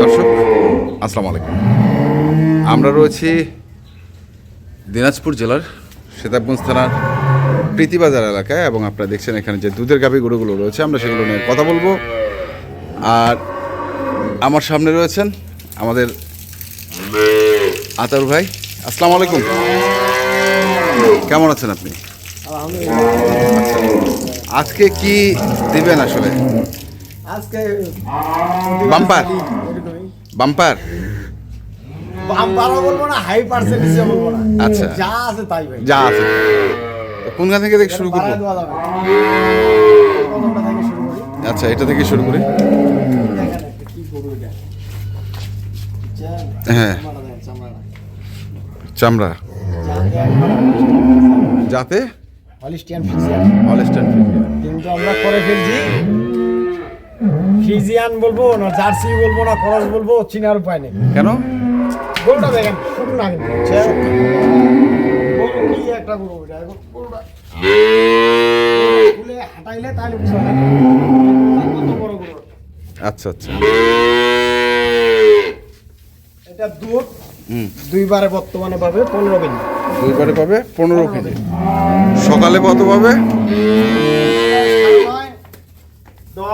দর্শক আসসালামু আলাইকুম। আমরা রয়েছি দিনাজপুর জেলার সেতাবগঞ্জ থানার প্রীতিবাজার এলাকায় এবং আপনারা দেখছেন এখানে যে দুধের গাভী গরুগুলো রয়েছে আমরা সেগুলো নিয়ে কথা বলব। আর আমার সামনে রয়েছেন আমাদের আতার ভাই। আসসালামু আলাইকুম। কেমন আছেন আপনি? আচ্ছা আজকে কি দিবেন আসলে? আজকে বাম্পার? বাম্পার। বাম্পারও বলব না হাই পার্সেন্টেজও বলব না। আচ্ছা। যা আছে তাই ভাই। যা আছে। কোন গান থেকে দেখে শুরু করব আচ্ছা এটা থেকে শুরু করি? হ্যাঁ। চামড়া। যাতে হলিস্টিয়ান ফ্রিজিয়ান হলস্টাইন কিন্তু আমরা করে ফেলছি। ফ্রিজিয়ান বলব না জার্সি বলব না খরচ বলব চিনার উপায় নেই। কেন? গরুটা দেখেন শুরু না কিন্তু একটা গরু হাঁটাইলে তাহলে পারবেন। কত বড় গরু আচ্ছা আচ্ছা। এটা দুধ দুইবারে বর্তমানে পাবে পনেরো কেজি। দুইবারে পাবে পনেরো কেজি। সকালে কত পাবে?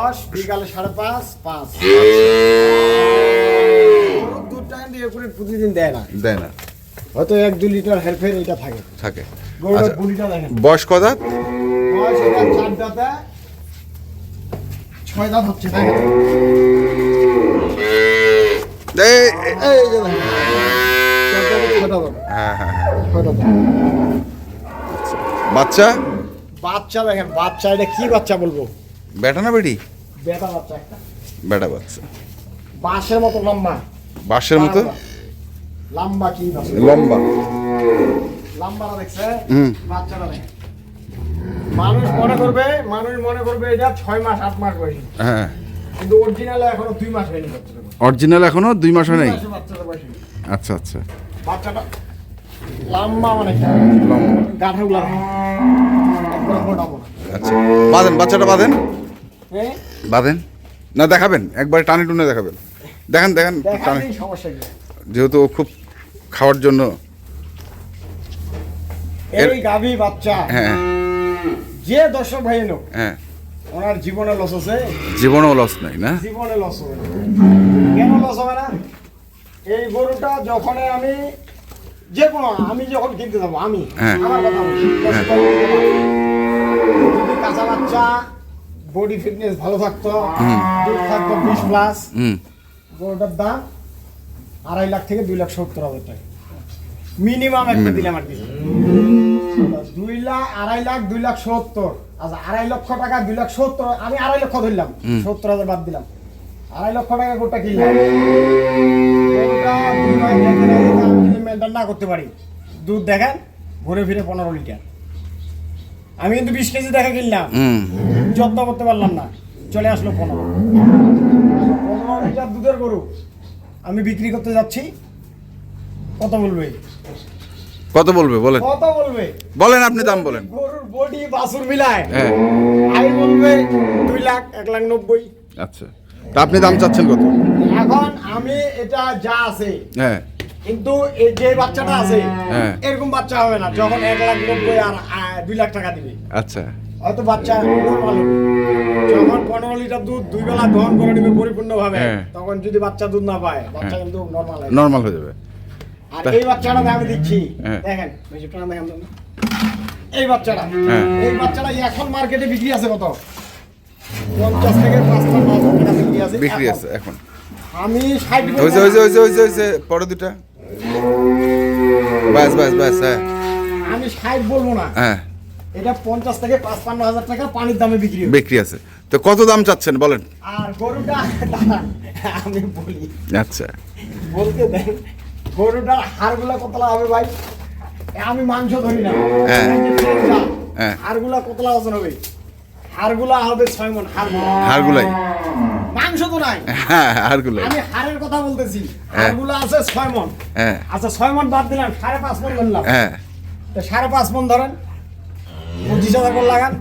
দশ বিকালে সাড়ে পাঁচ পাঁচ। দুধটা কিন্তু এ করে প্রতিদিন দেয় না। দেয় না। হয়তো এক দুই লিটার হেরফের এটা থাকে। থাকে। আচ্ছা বয়স কত? দাঁত? বয়স এটা চার দাঁতে ছয় দাঁত হচ্ছে। হ্যাঁ হ্যাঁ হ্যাঁ। বাচ্চা? বাচ্চা দেখেন বাচ্চা এটা কি বাচ্চা বলব? বেটা না বেটি? বেটা বাচ্চা একটা। বেটা বাচ্চা। বাঁশের মতো লম্বা। বাঁশের মতো? লম্বা কি লম্বা। লম্বাটা দেখছে? বাচ্চাটা দেখেন মানুষ মনে করবে মানুষ মনে করবে এটা ছয় মাস আট মাস বয়সী। হ্যাঁ। কিন্তু অরিজিনালে এখনও দুই মাস হয়নি অরিজিনাল এখনও দুই মাস হয় বয়সী। আচ্ছা আচ্ছা। বাচ্চাটা লম্বা মানে লম্বা। আচ্ছা। বাঁধেন বাচ্চাটা বাঁধেন। বাঁধেন না দেখাবেন। একবার টানে টুনে দেখাবেন। দেখেন দেখেন টানে। যেহেতু ও খুব খাওয়ার জন্য এই গাভী বাচ্চা। হ্যাঁ। যে দর্শক ভাই এলো হ্যাঁ। ওনার জীবনে লস আছে? জীবনেও লস নাই না? জীবনে লস হবে কেন লস হবে না? এই গরুটা যখন আমি যে কোনো আমি যখন কিনতে যাব আমি। হ্যাঁ। আমার কথা বলছি, হ্যাঁ। কাঁচা বাচ্চা বডি ফিটনেস ভালো থাকতো দুধ থাকতো বিশ প্লাস গরুটার দাম আড়াই লাখ থেকে দুই লাখ সত্তর হাজার টাকা। মিনিমাম একটা দিলাম আর কি। দুই লাখ আড়াই লাখ দুই লাখ সত্তর। আচ্ছা আড়াই লক্ষ টাকা দুই লাখ সত্তর আমি আড়াই লক্ষ ধরলাম। সত্তর হাজার বাদ দিলাম। আড়াই লক্ষ টাকা গোটা কিনলাম। মেনটেন না করতে পারি। দুধ দেখেন ঘুরে ফিরে পনেরো লিটার। আমি কিন্তু বিশ কেজি দেখা কিনলাম। যত্ন করতে পারলাম না। চলে আসলো পনেরো। পনেরো লিটার দুধের গরু। আমি বিক্রি করতে যাচ্ছি। কত বলবে? কত বলবে? বলেন। কত বলবে? বলেন আপনি দাম বলেন। গরুর বডি বাসুর মিলায়। হ্যাঁ। আমি বলবে দুই লাখ এক লাখ নব্বই। আচ্ছা। তা আপনি দাম চাচ্ছেন কত? এখন আমি এটা যা আছে হ্যাঁ। কিন্তু এই যে বাচ্চাটা আছে হ্যাঁ। এরকম বাচ্চা হবে না। যখন এক লাখ নব্বই আর দুই লাখ টাকা দিবে। আচ্ছা। হয়তো বাচ্চা যখন পনেরো লিটার দুধ দুই বেলা দহন করে নিবে পরিপূর্ণ ভাবে হ্যাঁ। তখন যদি বাচ্চা দুধ না পায় বাচ্চা হ্যাঁ। কিন্তু নর্মাল নর্মাল হয়ে যাবে। আর এই বাচ্চাটা আমি দিচ্ছি। হ্যাঁ। দেখেন এই বাচ্চাটা। এই বাচ্চাটা এখন মার্কেটে বিক্রি আছে কত? পঞ্চাশ থেকে টাকা বিক্রি আছে বিক্রি আছে এখন। আমি ষাট হয়েছে হয়েছে হয়েছে হয়েছে পরে দুটা বাস বাস বাস হ্যাঁ। আমি ষাট বলব না। হ্যাঁ। এটা পঞ্চাশ থেকে পাঁচপান্ন হাজার টাকা পানির দামে বিক্রি বিক্রি আছে। তো কত দাম চাচ্ছেন বলেন? আর গরুটা আমি বলি। আচ্ছা। বলতে দেন গরুটার হাড়গুলা কতলা হবে ভাই? আমি মাংস ধরি না। হ্যাঁ। হ্যাঁ। হাড়গুলা কতলা ওজন হবে? হাড়গুলা হবে ছয় মন হাড়গুলাই? মাংস তো নাই। হ্যাঁ হাড়গুলাই। আমি হাড়ের কথা বলতেছি। হ্যাঁ। হাড়গুলা আছে ছয় মন আচ্ছা ছয় মন বাদ দিলাম সাড়ে পাঁচ মন ধরলাম। হ্যাঁ। তো সাড়ে পাঁচ মন ধরেন পঁচিশ হাজার করে লাগান।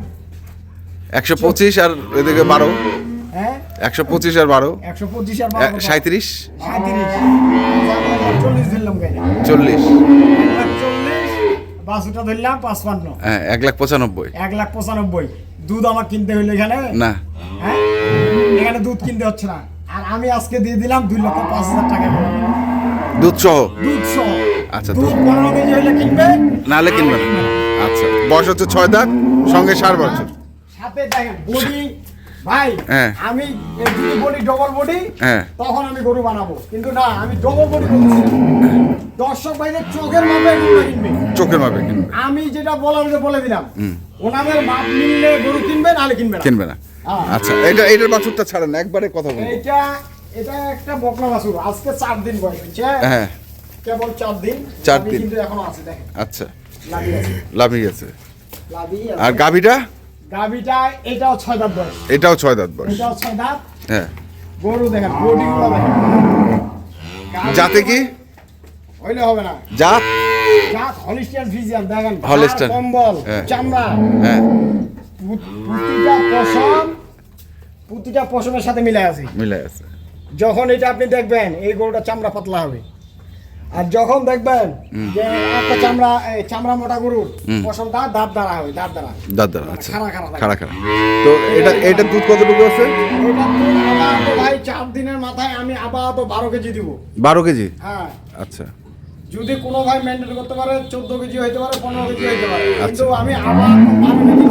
একশো পঁচিশ আর এদিকে বারো। হ্যাঁ? একশো পঁচিশ আর বারো। একশো পঁচিশ আর বারো সাঁত্রিশ সাঁত্রিশ চল্লিশ ধরলাম চল্লিশ। বাসুটা ধরলাম পাঁচপান্ন। হ্যাঁ এক লাখ পঁচানব্বই। এক লাখ পঁচানব্বই। দুধ আমার কিনতে হইল এখানে। না। হ্যাঁ? এখানে দুধ কিনতে হচ্ছে না। আর আমি আজকে দিয়ে দিলাম দুই লক্ষ পাঁচ হাজার টাকা। দুধ সহ। দুধ সহ। আচ্ছা, দুধ। পনেরো কেজি হইলে কিনবে? নাহলে কিনবেন আচ্ছা বয়স হচ্ছে ছয় দাঁত সঙ্গে সার বছর। সাথে দেখেন বডি ভাই হ্যাঁ। আমি যদি বডি ডবল বডি হ্যাঁ। তখন আমি গরু বানাবো। কিন্তু না আমি ডবল বডি দর্শক ভাইদের চোখের মাপে কিনবে চোখের মাপে কিনবে। আমি যেটা বলার বলে দিলাম। ওনাদের মাপ মিললে গরু কিনবে নাহলে কিনবে না। কিনবে না। হ্যাঁ। আচ্ছা এটা এটার বাছুরটা ছাড়েন একবারে কথা বলব। এটা এটা একটা বকনা বাছুর আজকে চার দিন বয়স হচ্ছে হ্যাঁ। কেবল চার দিন। চার দিন। কিন্তু এখনও আছে দেখেন। আচ্ছা। লাভি আছে। লাভি আর আছে। গাভীটা? এটাও ছয় দাঁত বয়স। এটাও ছয় দাঁত বয়স। এটাও ছয় দাঁত। হ্যাঁ। গরু দেখেন বডিগুলো দেখেন। গাভী যাতে কি? হইলে হবে না। জাত? জাত হলিস্টিয়ান ফ্রিজিয়ান দেখেন। হলিস্টাইন। কম্বল হ্যাঁ। চামড়া। হ্যাঁ। প্রতিটা পশম প্রতিটা পশমের সাথে মিলে আছে। মিলে আছে। যখন এটা আপনি দেখবেন এই গরুটা চামড়া পাতলা হবে। আর যখন দেখবেন যে একটা চামড়া এই চামড়া মোটা গরুর পশমটা দাঁত দ্বারা হবে দাঁত দ্বারা। দাঁত দাঁড়া আচ্ছা। খাড়া খাড়া খাড়া। তো এটা এটা দুধ কতটুকু আছে? ভাই চার দিনের মাথায় আমি আপাতত বারো কেজি দিব। বারো কেজি? হ্যাঁ। আচ্ছা। যদি কোনো ভাই মেনটেন করতে পারে চোদ্দ কেজি হইতে পারে পনেরো কেজি হইতে পারে। আচ্ছা। কিন্তু আমি আবার বারো কেজি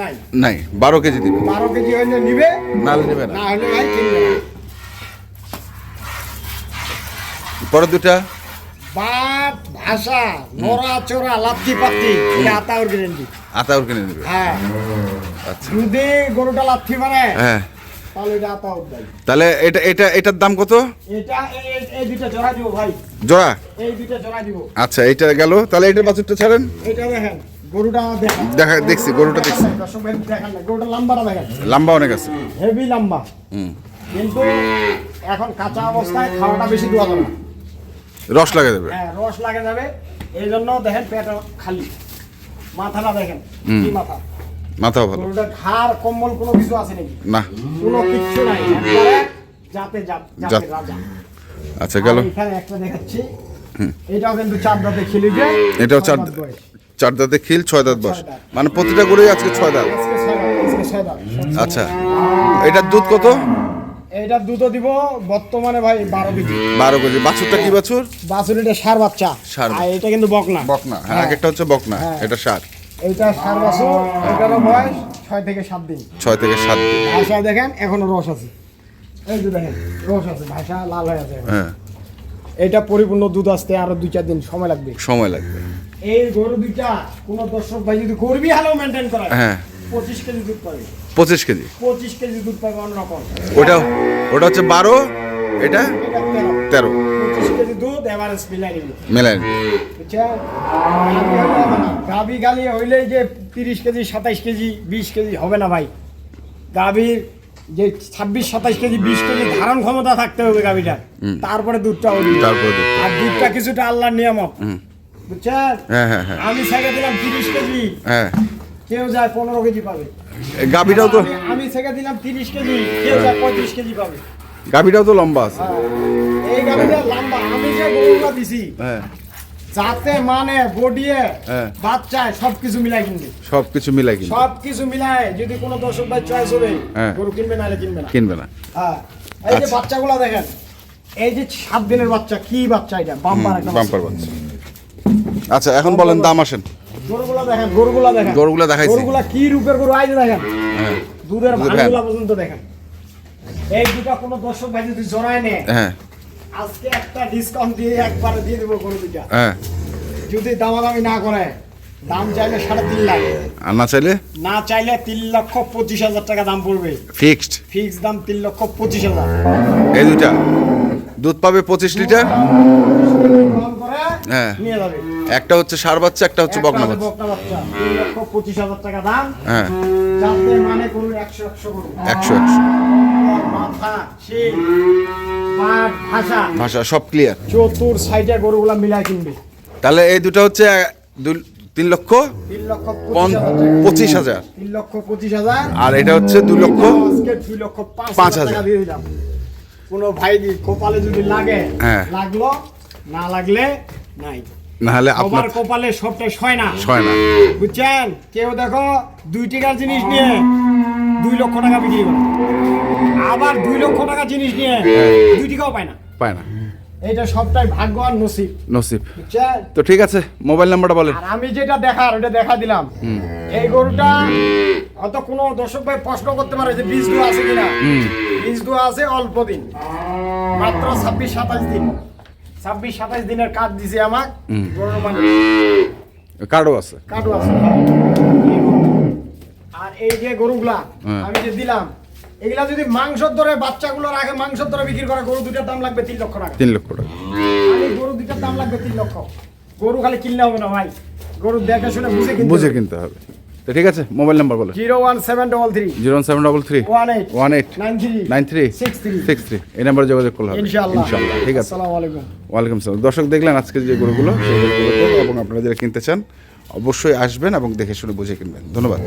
নাই। নাই বারো কেজি দিবে। বারো কেজি হইলে নিবে নাহলে নেবে না। না হলে ভাই কিনবে না। পরের দুটা? বাপ ভাষা চড়া লাত্তি পাত্তি এটা আতাউর গ্যারেন্টি। আতাউর কিনে নেবে? হ্যাঁ। আচ্ছা। যদি গরুটা লাত্তি মারে হ্যাঁ। তাহলে এটা এটা এটা এটার দাম কত? এটা এই- এই জোড়া দিব ভাই। জোড়া? এই দুইটা জোড়া দিব। আচ্ছা এইটা গেল। তাহলে এটার বাছুরটা ছাড়েন। এটা দেখেন গরুটা দেখেন দেখা দেখছি গরুটা দেখছি। দর্শক ভাই দেখেন না গরুটা লম্বাটা দেখেন। লম্বা অনেক আছে। হেভি লম্বা। হুম। কিন্তু এখন কাঁচা অবস্থায় খাওয়াটা বেশি দেওয়া যাবে না। রস লাগে দেবে। হ্যাঁ রস লাগে যাবে। এই জন্য দেখেন পেট খালি। মাথাটা দেখেন কি মাথা? মাথাও ভালো। গরুটা ঘাড় কম্বল কোনো কিছু আছে নাকি? না। কোনো কিচ্ছু নাই। যাতে যাতে রাজা। আচ্ছা গেল। এখানে একটা দেখাচ্ছি। এটাও কিন্তু চার দাঁতে খেলি যে এটাও চার দাঁত চার দাঁতে খিল ছয় দাঁত বস মানে প্রতিটা গরুই দাঁত, আজকে ছয় দাঁত। আচ্ছা। এটার দুধ কত? এইটার দুধও দিব বর্তমানে ভাই বারো কেজি। বারো কেজি। বাছুরটা কি বাছুর? বাছুর এটা সার বাচ্চা। ষাঁড় আর এটা কিন্তু বকনা। বকনা। হ্যাঁ আগেরটা হচ্ছে বকনা। হ্যাঁ। এটা সার। এইটা সার বাছুর। এটারও বয়স ছয় থেকে সাত দিন। ছয় থেকে সাত দিন। ভাষা দেখেন এখনও রস আছে। এই যে দেখেন রস আছে ভাষা লাল হয়ে আছে হ্যাঁ। এটা পরিপূর্ণ দুধ আসতে আরও দুই চার দিন সময় লাগবে। সময় লাগবে। এই গরু দুইটা কোন দর্শক ভাই যদি গরবি হালেও মেনটেন করে হ্যাঁ। পঁচিশ কেজি দুধ পাবে। পঁচিশ কেজি? পঁচিশ কেজি দুধ পাবে ওটা ওটা হচ্ছে বারো এটা তেরো। পঁচিশ কেজি দুধ এভারেজ মিলাই নিবি। মেলায় গাভি গালি হইলেই যে তিরিশ কেজি সাতাইশ কেজি বিশ কেজি হবে না ভাই। গাভীর যে ছাব্বিশ সাতাইশ কেজি বিশ কেজি ধারণ ক্ষমতা থাকতে হবে গাভীটার তারপরে দুধটা আর দুধটা কিছুটা আল্লাহর নিয়ামত। বুঝছেন হ্যাঁ হ্যাঁ হ্যাঁ। আমি ছেড়ে দিলাম তিরিশ কেজি। হ্যাঁ। কেউ যায় পনেরো কেজি পাবে। গাভীটাও তো আমি- ছেড়ে দিলাম তিরিশ কেজি কেউ যায় পঁয়ত্রিশ কেজি পাবে। গাভীটাও তো লম্বা আছে। হ্যাঁ। এই গাড়িটা লম্বা। আমি যে গরুটা দিছি হ্যাঁ। যাতে মানে বডিয়ে হ্যাঁ। বাচ্চায় সব কিছু মিলাই কিনবে। সব কিছু মিলাই কিনবে। সব কিছু মিলায় যদি কোনো দর্শক ভাই চয়েস হবে হ্যাঁ। গরু কিনবে নাহলে কিনবে না। কিনবে না। হ্যাঁ। এই যে আচ্ছা। বাচ্চাগুলো দেখেন এই যে সাত দিনের বাচ্চা কি বাচ্চা এটা? বাম্পার একটা বাম্পার বাচ্চা। আচ্ছা এখন বলেন দাম আসেন। গরুগুলো দেখেন গরুগুলো দেখেন। গরুগুলো দেখাইছি। গরুগুলো কি রূপের গরু? আইছে দেখেন হ্যাঁ। দুধের ভাগগুলা পর্যন্ত দেখেন। এই দুটা কোনো দর্শক ভাই যদি জড়ায় নেয় হ্যাঁ। আজকে একটা ডিসকাউন্ট দিয়ে একবারে দিয়ে দেবো গরু দুটা হ্যাঁ। যদি দামাদামি না করে দাম চাইলে সাড়ে তিন লাখ। আর না চাইলে? না চাইলে তিন লক্ষ পঁচিশ হাজার টাকা দাম পড়বে। ফিক্সড ফিক্স দাম তিন লক্ষ পঁচিশ হাজার। এই দুটা দুধ পাবে পঁচিশ লিটার? হ্যাঁ। নিয়ে যাবে। একটা হচ্ছে সার বাচ্চা একটা হচ্ছে বকনা বাচ্চা। বকনা বাচ্চা। লক্ষ পঁচিশ হাজার টাকা দাম। হ্যাঁ। যাতে মানে একশো একশো মাথা ভাষা। ভাষা সব ক্লিয়ার চতুর সাইডে গরুগুলা মিলাই কিনবে। তাহলে এই দুটো হচ্ছে তিন লক্ষ? তিন লক্ষ পঁচিশ হাজার। তিন লক্ষ পঁচিশ হাজার। আর এটা হচ্ছে দুই লক্ষ? দুই লক্ষ পাঁচ হাজার কোনো ভাই কপালে যদি লাগে হ্যাঁ। লাগল না লাগলে নাই। নাহলে আপনার কপালে সবটাই হয় না। ছয় না। বুঝছেন? কেউ দেখো দুই টাকার জিনিস নিয়ে দুই লক্ষ টাকা বিক্রি করে। আবার দুই লক্ষ টাকা জিনিস নিয়ে দুই টাকাও পায় না। পায় না। এইটা সবটাই ভাগ্য আর নসিব। নসিব। তো ঠিক আছে মোবাইল নাম্বারটা বলেন। আর আমি যেটা দেখার ওটা দেখা দিলাম। এই গরুটা হয়তো কোনো দর্শক ভাই প্রশ্ন করতে পারে যে বীজ দোয়া আছে কিনা। বীজ দোয়া আছে অল্প দিন মাত্র ছাব্বিশ সাতাশ দিন। ছাব্বিশ সাতাশ দিনের কাজ দিছে আমার কার্ডও আছে। কাটু আছে। আর এই যে গরুগুলা হ্যাঁ। আমি যে দিলাম এগুলা যদি মাংসর দরে বাচ্চাগুলোর আগে মাংসর দরে বিক্রি করে গরু দুটার দাম লাগবে তিন লক্ষ টাকা। তিন লক্ষ টাকা। গরু দুটার দাম লাগবে তিন লক্ষ। গরু খালি কিনলে হবে না ভাই। গরু দেখে শুনে বুঝে বুঝে কিনতে হবে। তো ঠিক আছে মোবাইল নাম্বার বলো। Zero one seven double three. Zero seven double three. One eight. One eight. Nine three. Nine three? Six three. Six three. এই নাম্বারে যোগাযোগ করলে হবে। ইনশাল্লাহ ঠিক আছে। আসসালামু আলাইকুম। ওয়ালাইকুম দর্শক দেখলেন আজকে যে গরুগুলো সেই গরুগুলো এবং আপনারা যারা কিনতে চান অবশ্যই আসবেন এবং দেখে শুনে বুঝে কিনবেন। ধন্যবাদ।